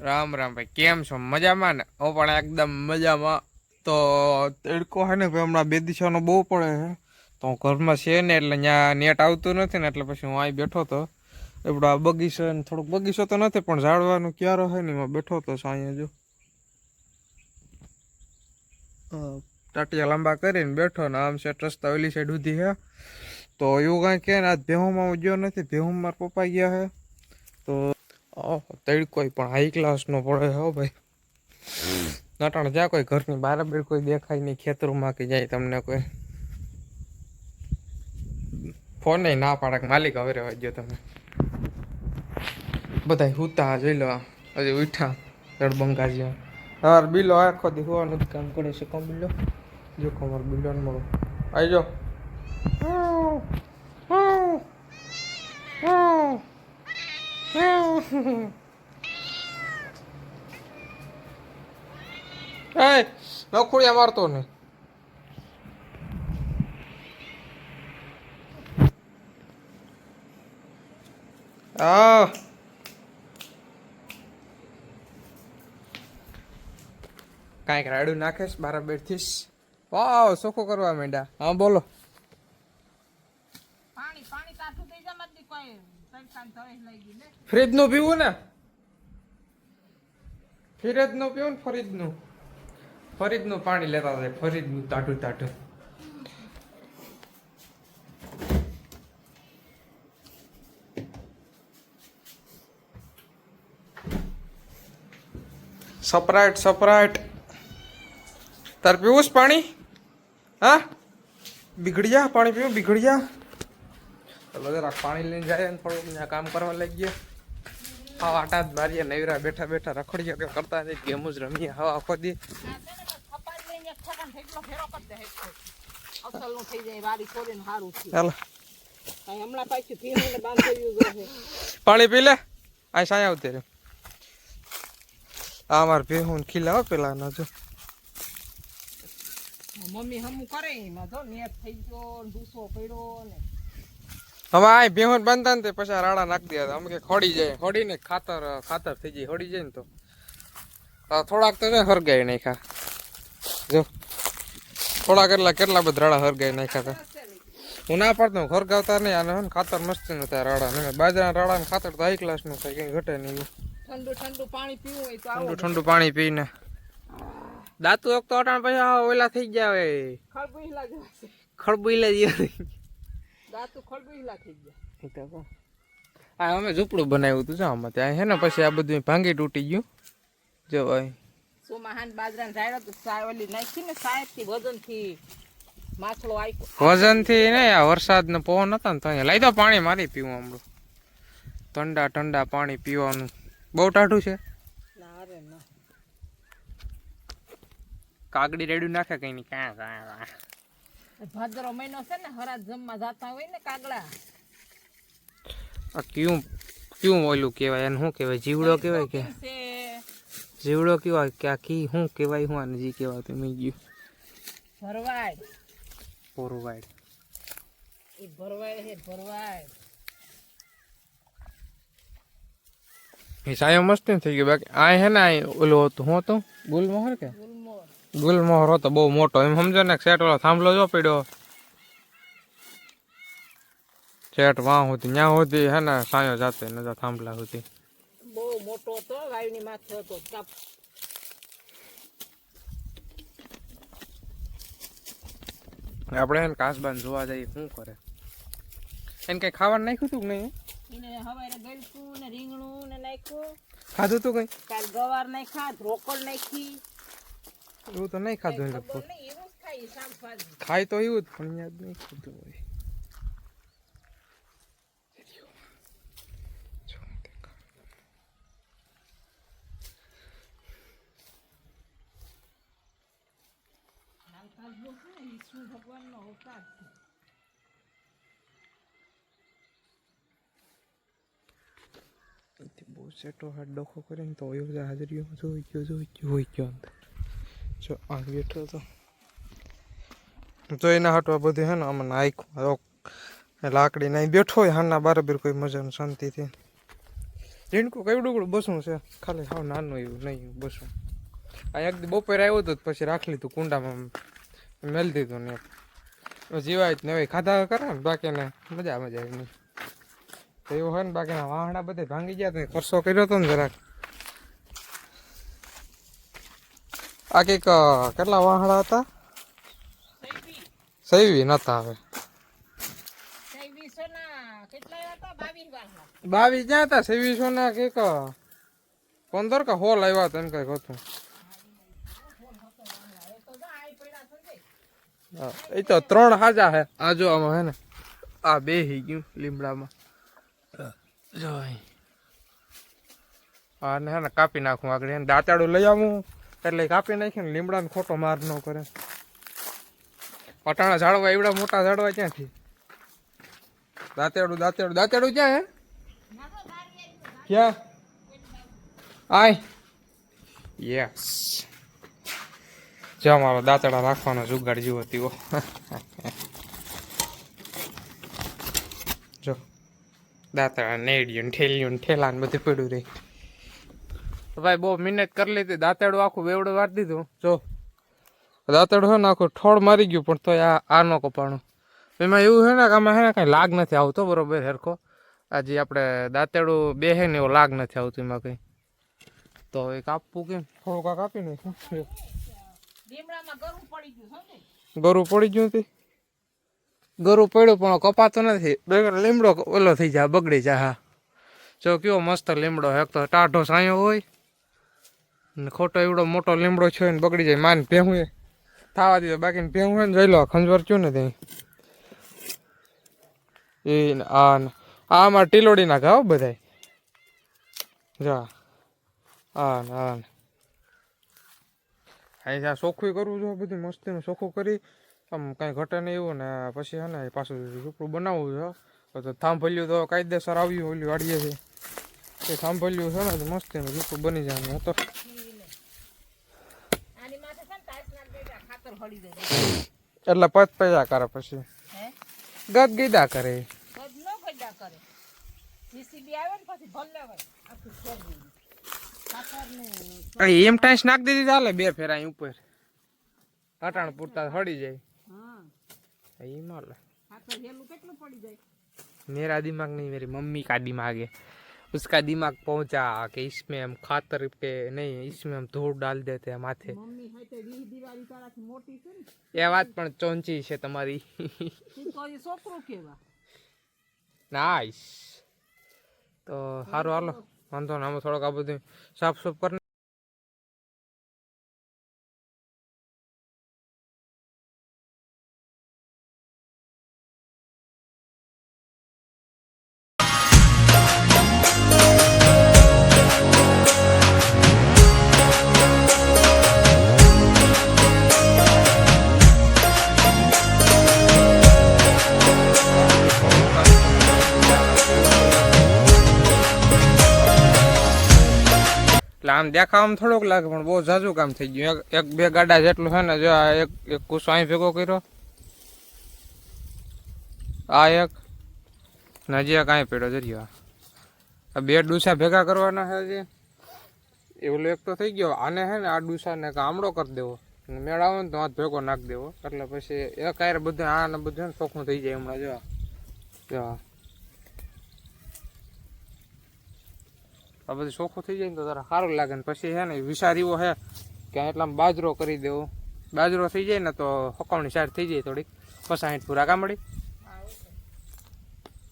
રામ રામ ભાઈ, કેમ છો? મજામાં ને? હું પણ એકદમ મજામાં. તો તડકો હે ને ભાઈ હમણાં બે દિશાનો બહુ પડે છે તો હું ઘરમાં છે ને, એટલે ત્યાં નેટ આવતું નથી ને, એટલે પછી હું અહીં બેઠો હતો. એવડો આ બગીચો થોડોક બગીચો તો નથી, પણ ઝાડવાનું ક્યારો છે ને, એમાં બેઠો હતો સાંજે જો ટાટિયા લાંબા કરીને બેઠો ને, આમ સેટ રસ્તા ઓલી સાઈડ સુધી હે. તો એવું કાંઈ કે ને, આજ ભેહુમાં હું ગયો નથી, ભેહુમાં પપ્પા ગયા હે. તો ઓહો તડકો પણ હાઈ ક્લાસનો પડે હો ભાઈ. નટાણ જ્યાં કોઈ ઘરની બરાબર કોઈ દેખાય નહીં, ખેતરોમાં કે જાય તમને કોઈ. ફોન ના પાડે માલિક હવે રહેવા ગયો તમે. બધા હુતા, જોઈ લો, હજી ઉઠા રડબંગા જ્યાં. તમારે બિલો આખો દી હોવાનું જ કામ કરે છે, કોણ બિલો? જો કમર બિલો ને મળો. આવી જાઓ એ નખુડિયા મારતો નહીં આ કાંઈક રાડું નાખેશ બરાબર બેઠીશ વાવ સોખો કરવા માંડ્યા. હા બોલો. ફ્રીજનું પીવું ને ફ્રીજનું. પીવું ને? ફરીજનું ફરીજનું પાણી લેતા હતા ફરીજનું તાટું તાટું. સપરાટ સપરાટ તાર પીવું છે પાણી? હા? બિગડી જા પાણી પીવું બિગડી જા. ચલો જરા પાણી લઈને જાય ને થોડુંક ત્યાં કામ કરવા લાગીએ હા આટા જ મારીએ નવરા બેઠા બેઠા રખડીએ કે કરતા નહીં ગેમ જ રમીએ હવા આખો પાણી પી લે. આ સાયા આવતી રે આ માર ભેહું ખીલા પેલા ના જો. મમ્મી હમું કરે એમાં. જો નેટ થઈ ગયો ને ડૂસો પડ્યો ને. હવે આ ભેહું બાંધતા ને પછી રાડા નાખી દે. અમે કે ખોડી જાય ખોડીને ખાતર ખાતર થઈ જાય ખોડી જાય ને તો. થોડાક તો છે હરગાઈ નાખ્યા. જો. થોડાક કેટલા કેટલા બધા રાડા હરગાઈ નાખ્યા હતા. હું ના પાડતો હું હરગાવતા નહીં અને હું ખાતર મસ્તી નું થાય રાડા. ને બાજરા રાડા ને ખાતર તો હાઈ ક્લાસનું થાય કઈ ઘટે નહીં ઠંડુ ઠંડુ પાણી પીવું હોય તો ઠંડુ ઠંડુ પાણી પીને. દાંતુ એક તો અટાણ પછી ઓલા થઈ ગયા હવે. ખળબુઈલા જેવા છે ખળબુઈલા જેવા દાંતું ખળબુઈલા થઈ ગયા. આ અમે ઝૂંપડું બનાવ્યું હતું જો આમાં ત્યાં. હે ને પછી આ બધું ભાંગી તૂટી ગયું. જો ભાઈ. સોમાહાન બાજરાને ઝાડ્યો તો સાય નાખી ને સાયથી વજનથી માછલો આયકો. વજનથી ને આ વરસાદ ને પવન હતા ને તો અહીંયા. લઈ દો પાણી મારી પીવું હમણાં. ઠંડા ઠંડા પાણી પીવાનું. બહુ ટાઢું છે. ના ના. કાગડી રેડું નાખે કઈ નહીં કાં કાં ભાદરો મહિનો છે ને હરા જમવા જાતા હોય ને કાગડા. આ ક્યું ક્યું ઓલું કહેવાય? એને શું કહેવાય? જીવડો કહેવાય કે? જીવડો કહેવાય કે આ કી શું કહેવાય હું આને જી કહેવાતું મેં ગયું ભરવાડ પોરવાડ એ ભરવાડ હે ભરવાડ એ સાયો મસ્ત થઈ ગયો બાકી આ હે ને આ ઓલો હતો હું હતો ગુલમોહર કે ગુલમોર ગુલમોહર હતો બહુ મોટો એમ સમજો ને સેટ ઓલો થાંભલો જો પડ્યો સેટ વાં હોતી ત્યાં હોતી હે ને સાયો જાતે નજા થાંભલા હોતી બહુ મોટો હતો ગાયની માથે હતો. કાપ આપણે એને કાસબાન જોવા જઈએ શું કરે? એને કઈ ખાવાનું નાખ્યું હતું કે નહીં? એને હવારે ગળકું ને રીંગણું ને નાખ્યું. ખાધું તું કઈ? કાલ ગવાર નાખ્યા રોકડ નાખી. એવું તો નહીં ખાધું ખાય તો એવું જ પણ યાદ નહીં ખાધું હોય. કામકાજ બહુ છે ને ભગવાનનો અવતાર છે બહુ સેટો હાથ ડોખો કરીને તો હોય જ હાજરીઓ જોઈ ગયો જોઈ ગયો હોય ગયો અંદર. જો આ બેઠો તો. તો એના હાટવા બધું હે ને આમાં નાખ્યું લાકડી નાઈ બેઠો હોય, હાના બરાબર કોઈ મજાનું શાંતિથી રીણકું કેવડું ડુગડું બસું છે, ખાલી હાવ નાનું એવું નહીં બસું આ એક બપોરે આવ્યો હતો પછી રાખી લીધું કુંડામાં. મેલ દીધું ને જીવાય જ ને ખાધા કરે ને બાકીને મજા મજા નહીં તો એવું હોય ને બાકીના વાહણા બધે ભાંગી ગયા તો ખર્ચો કર્યો હતો ને જરાક. આ કંઈક કેટલા વાહણા હતા? સૈવી નતા હવે. બાવીસ જ્યાં હતા સૈવીસો ના કંઈક પંદર કે હોલ આવ્યા હતા એમ કંઈક હતું એ તો જા આઈ પડ્યા છે ને. હા, એ તો ત્રણ હાજા હે. આ જો આમાં હે ને, આ બે હી ગયું લીમડામાં. જો અહીં. આ ને હે ને કાપી નાખું આગળ, એને દાંતાડું લઈ આવું. એટલે ઈ કાપી નાખીને લીમડાને ખોટો માર ન કરે. અટાણા ઝાડવા એવડા મોટા ઝાડવા ક્યાંથી? દાંતેડું દાંતેડું દાંતેડું ક્યાં હે? ક્યાં? આય. યસ જો મારો દાંતડા રાખવાનો જુગાડ જેવો તેવો જો, દાંતડા નેડિયું ઠેલિયું ઠેલા ને બધું પડ્યું રહી તો ભાઈ બહુ મહેનત કરી લીધી, દાંતેડું આખું વેવડું વાર દીધું. જો, દાંતડું હે ને આખું ઠોળ મારી ગયું, પણ તોય આ આ નો કપાણું. એમાં એવું છે ને કે આમાં હે ને કાંઈ લાગ નથી આવતો બરોબર હેરખો. આજે આપણે દાંતેડું બે હે ને એવો લાગ નથી આવતું એમાં કંઈ. તો એ કાપવું કેમ? થોડુંક કાપી નાખ્યું ગરું પડી ગયું હતી? ગરુ પડ્યું, પણ કપાતો નથી. લીમડો ઓલો થઈ જાય, બગડી જાય, હા. જો કેવો મસ્ત લીમડો એક તો ટાઢો સાયો હોય, ને ખોટો એવડો મોટો લીમડો છે ને બગડી જાય, માન ભેહું થવા દીધો બાકી ભેહું હોય ને જોઈ લો ખંજવર ચું ને ત્યાં એ આ ને, આ અમારા ટીલોડીના ઘાવ બધાય. જા. આ ને આ ને. અહીં આ ચોખ્ખું કરવું જોઈએ બધું મસ્તીનું ચોખ્ખું કરી આમ કાંઈ ઘટે નહીં એવું ને પછી હે ને પાછું ઝૂંપડું બનાવવું છે તો થાંભલ્યું તો કાયદેસર આવ્યું ઓલી વાડીએ છે. એ થાંભલ્યું છે ને તો મસ્તીનું ઝૂંપડું બની જાય હતો છે એટલે પચ પૈસા કરે પછી. ગદ ગીદા કરે. ગદ નો ગજા કરે. જીસીબી આવે ને પછી ભલે આખું છોડ એમ ટાઈસ નાખ દીધી ચાલે બે ફેરા અહીં ઉપર અટાણ પૂરતા હળી જાય હા એ માલે ખાતર હેલું કેટલું પડી જાય मेरा दिमाग नहीं मेरी मम्मी का दिमाग है उसका दिमाग पहुंचा कि इसमें हम खातर के नहीं इसमें हम धूल डाल देते हैं माथे મમ્મી હાથે વીસ દિવાળી તારાથી મોટી છે ને એ વાત પણ ચોંચી છે તમારી તું તો હજી છોકરું કેવા નાઈસ તો સારું હાલો વાંધો ને આમાં થોડોક આ બધું સાફ સુફ કરી આમ દેખાવામાં થોડોક લાગે, પણ બહુ ઝાઝું કામ થઈ ગયું. એક બે ગાડા જેટલું છે ને, જો આ એક એક કુસો અહીં ભેગો કર્યો. આ એક ને હજી એક અહીં પડ્યો જરીયો આ બે ડૂસા ભેગા કરવાના છે હજી. એવું એક તો થઈ ગયો. આને છે ને આ ડૂસાને આમળો કરી દેવો. મેળાવો ને તો હાથ ભેગો નાખી દેવો. એટલે પછી એક આયરે બધું, આ ને બધું ચોખ્ખું થઈ જાય હમણાં, જો. જો. આ. આ બધું ચોખ્ખું થઈ જાય ને તો જરા સારું લાગે ને પછી છે ને વિચાર એવો છે કે એટલામાં બાજરો કરી દેવો. બાજરો થઈ જાય ને તો હકાવણી સાઈડ થઈ જાય થોડીક. પછી સાઈઠ પૂરા કામડી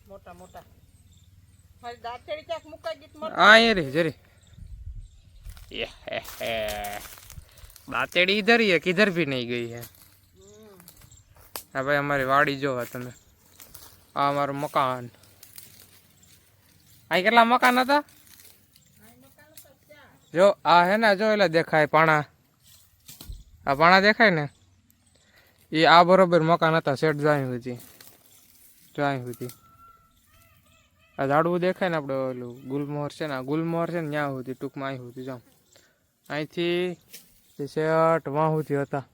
મોટા મોટા. મારી દાંતેડી ક્યાંક મુકાઈ ગઈ તો મર હા એ રે જરી દાંતેડી ઇધર હી હે. કિધર ભી નહીં ગઈ હે. હા ભાઈ અમારી વાડી જો તમે. આ અમારું મકાન. અહીં કેટલા મકાન હતા? જો આ હે ને જો એટલે દેખાય પાણા. આ પાણા દેખાય ને? એ આ બરોબર મકાન હતા શેઠ જાય સુધી. જાય સુધી. આ ઝાડવું દેખાય ને આપણે ઓલું ગુલમોહર છે ને આ ગુલમોહર છે ને ત્યાં સુધી ટૂંકમાં અહીં સુધી જાઉં અહીંથી શેઠ વાં સુધી હતા.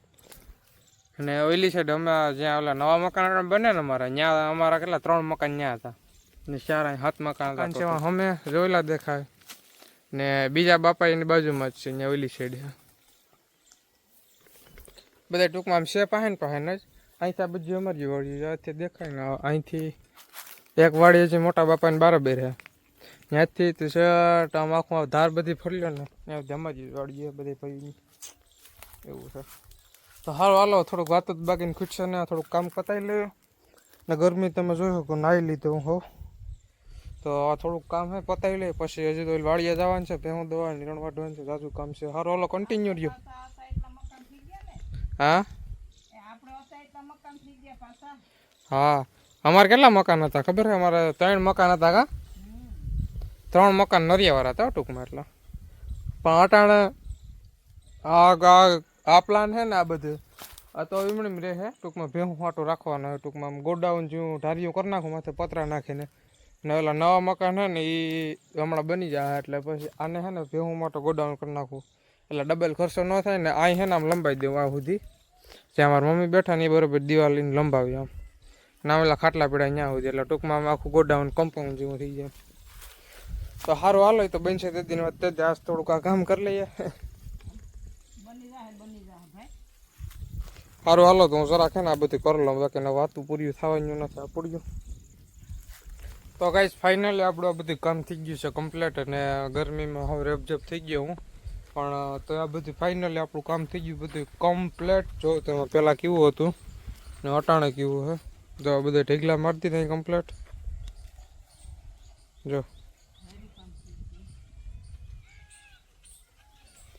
અને ઓઈલી સાઈડ અમે જ્યાં ઓલા નવા મકાન બને ને અમારા ત્યાં અમારા કેટલા ત્રણ મકાન ત્યાં હતા. ને ચાર અહીં સાત મકાન હતા અમે જોયેલા દેખાય. ને બીજા બાપા એની બાજુમાં જ છે, અહીંયા ઓલી સાઈડ બધા ટૂંકમાં આમ છે પાહેન પાહેન જ. અહીંથી આ બધી અમારી છે અહીંથી દેખાય ને, અહીંથી એક વાડી છે, મોટા બાપાને બાર બે રહ્યા ત્યાંથી તો શર્ટ, આમ આખું ધાર બધી ફરી લો ને. ત્યાં જમાજી વાડી બધી ભાઈ એવું છે. તો હાલો હાલો, થોડુંક વાત જ બાકીને ખૂટશે ને, થોડુંક કામ પતાવી લે ને ગરમી તમે જોઈ શકો નાહી લીધું હો. તો આ થોડુંક કામ હે પતાવી લે. પછી હજી તો વાળીએ જવાનું છે ભેહું દવા નિરણ વાઢવાનું છે જાજુ કામ છે. હારો હાલો કન્ટિન્યુ રહ્યો. હા? હા. અમારે કેટલા મકાન હતા ખબર છે? અમારે ત્રણ મકાન હતા કા? ત્રણ મકાન નરિયાવાળા હતા ટૂંકમાં એટલા. પણ અટાણે આ આ- આ પ્લાન છે ને આ બધું આ તો એમણે રહે છે ટૂંકમાં ભેહું ફાટું રાખવાનું હોય ટૂંકમાં. આમ ગોડાઉન જેવું ઢારીઓ કરી નાખું માથે પતરા નાખીને. ને ઓલા નવા મકાન છે ને એ હમણાં બની જાય એટલે પછી આને છે ને ભેહું માટે ગોડાઉન કરી નાખું એટલે ડબલ ખર્ચો ન થાય ને અહીં છે ને આમ લંબાઈ દઉં આ સુધી. જ્યાં મારા મમ્મી બેઠા ને એ બરોબર દિવાલ લઈને લંબાવી આમ. ના ઓલા ખાટલા પીડા ત્યાં સુધી એટલે ટૂંકમાં આમ આખું ગોડાઉન કમ્પાઉન્ડ જેવું થઈ જાય. તો સારું હાલો તો બનશે તે દિન જ. આજ થોડુંક આ કામ કરી લઈએ. સારું હાલો તો હું જરાક છે ને આ બધું કરી લઉં. બાકી ને વાતું પૂર્યું થવાનું નથી આ પૂર્યું. તો ગાઈસ ફાઇનલી આપણું આ બધું કામ થઈ ગયું છે કમ્પ્લીટ અને ગરમીમાં હવે રેપઝેપ થઈ ગયો હું. પણ તો આ બધું ફાઇનલી આપણું કામ થઈ ગયું, બધું કમ્પ્લેટ જો તેમાં પહેલાં કેવું હતું ને અટાણે કેવું હે? જો આ બધા ઢેગલા મારતી દીધા કમ્પ્લેટ જો.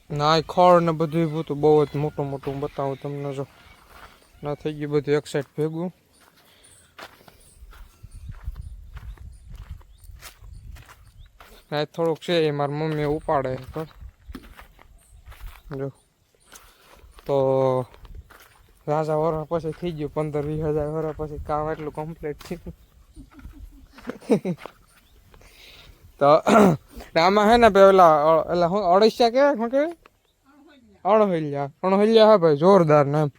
ના ખડ ને બધું હતું બહુ જ મોટું મોટું બતાવું તમને જો. ના થઈ ગયું બધું એક સાઈડ ભેગું. ના થોડુંક છે એ મારી મમ્મી ઉપાડે છે પણ જો. તો રાજા વરસ પછી થઈ ગયું, પંદર વીસ હજાર વરસ પછી કામ એટલું કમ્પ્લીટ થયું. તો આમાં હે ને પેલા એટલે શું અડસિયા કેવાય શું કે અણહલ્યા. અણહલ્યા હા ભાઈ, જોરદાર ને એમ.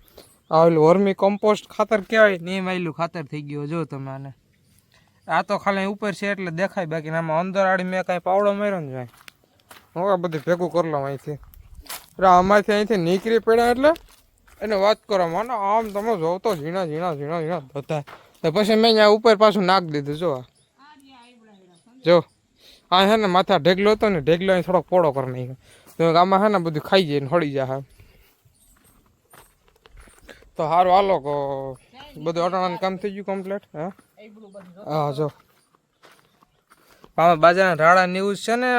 આ ઓલું વર્મી કમ્પોસ્ટ ખાતર કહેવાય ને એમ આવેલું ખાતર થઈ ગયું, જો તમે આને આ તો ખાલી ઉપર છે એટલે દેખાય બાકી આમાં અંદર આડી મેં કાંઈ પાવડો માર્યો ને જાય હું બધું ભેગું કરી લઉં અહીંથી. અરે આમાંથી અહીંથી નીકળી પડ્યા એટલે એને વાત કરો. મને આમ તમે જોવો તો ઝીણા ઝીણા ઝીણા ઝીણા બધા. તો પછી મેં અહીંયા ઉપર પાછું નાખ દીધું, જો. જો. આ છે ને માથા ઢેગલો હતો ને, ઢેગલો અહીં થોડોક પોળો કરી નાખ્યો. તો આમાં છે ને બધું ખાઈ જાય ને હળી જાય તો સારું હાલો બધું અટાણાનું કામ થઈ ગયું કમ્પ્લીટ હા? હા જો. આમાં બાજરાના રાડા ને એવું છે ને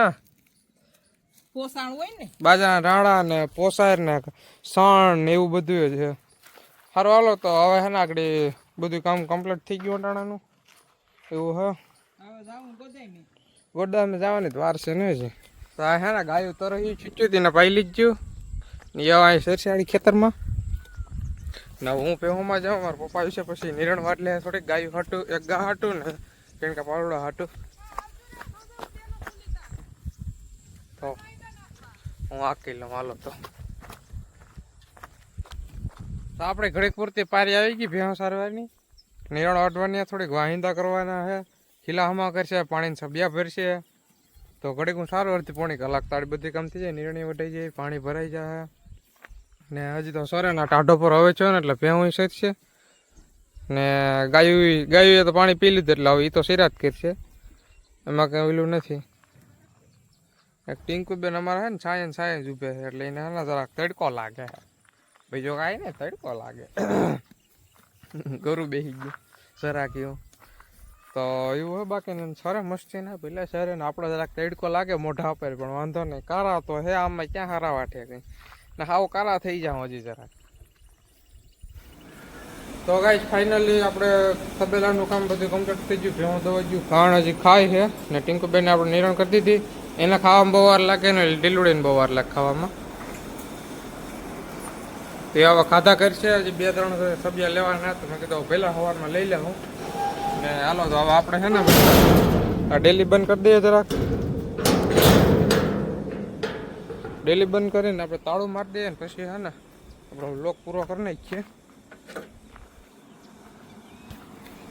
પોસાણ હોય ને? બાજરાના રાડા ને પોસાર ને સણ ને એવું બધું છે. સારું હાલો તો હવે છે ને આગળ બધું કામ કમ્પ્લીટ થઈ ગયું અટાણાનું. એવું હે. ગોડામાં જવાની તો વાર છે ને તો આ હે ને ગાયું છૂટ્યું હતી પાઈ લીધું ને એવા અહીં સરસાડી ખેતરમાં. ને હું પેહોમાં જાઉં, મારા પપ્પા વિશે પછી નિરણ વાટલે થોડીક ગાયું હાટું, એક ગા હાટું ને કેણ કે પાવડો હાટું. તો હું આ લઉં માલો તો. આપણે ઘડીક પૂરતી પારી આવી ગઈ ભેહો સારવારની. નિરણ વાટવાની થોડીક વાહિંદા કરવાના છે ખીલા હમા કરશે, પાણીની સબ્યા ભરશે. તો ઘડીક હું સારું અડધી પોણી કલાક તાળી બધી કામ થઈ જાય નિરણી વટાઈ જાય, પાણી ભરાઈ જાય. ને હજી તો સોરેના ટાઢો પર હવે છો ને એટલે ભેહું છે. ને ગાયું ગાયું તો પાણી પી લીધું એટલે હવે એ તો સિરાત કરશે એમાં કંઈ ઓલું નથી. એક ટીંકુબેન અમારા હે ને સાયન્સ જ ઊભે છે એટલે એને હે જરાક તડકો લાગે. બીજો કાંઈ ને તડકો લાગે. ગરુ બેસી ગયું જરાક એવું તો એવું હોય બાકી સરે મસ્તી ના પેલા સરે ને આપણે જરાક તડકો લાગે મોઢા ઉપર પણ વાંધો નહીં. કારા તો હે આમાં ક્યાં હારા વાટે કંઈ. ને હાવ કારા થઈ જાવ હજી જરાક. તો ગાઈસ ફાઇનલી આપણે તબેલાનું કામ બધું કમ્પ્લીટ થઈ ગયું. ભેવું દવા ગયું ખાણ હજી ખાય છે ને ટીંકુબેને આપણે નિરણ કરી દીધી. એને ખાવામાં બહુ વાર લાગે ને ડીલુડીને બહુ વાર લાગે ખાવામાં. તે હવે ખાધા કરશે. હજી બે ત્રણ સબ્યા લેવાના તો મેં કીધું પહેલા સવારમાં લઈ લે હું ને હાલો, તો હવે આપણે છે ને આ ડેલી બંધ કરી દઈએ જરાક. ડેલી બંધ કરીને આપણે તાળું મારી દઈએ ને પછી હા ને, આપણો લોક પૂરો કરી નાખીએ.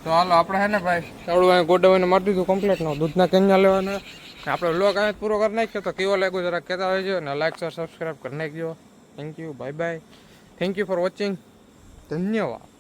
તો હાલો, આપણે હે ને ભાઈ, તાળું અહીંયા ગોડાવીને મારી દીધું કમ્પ્લીટ નો દૂધના કેન્યા લેવાના. આપણે લોક અહીં પૂરો કરી નાખ્યો. તો કેવો લાગ્યો જરા કહેતા હોજો અને લાઈક શેર સબસ્ક્રાઈબ કરી નાખજો. Thank you bye bye thank you for watching ધન્યવાદ.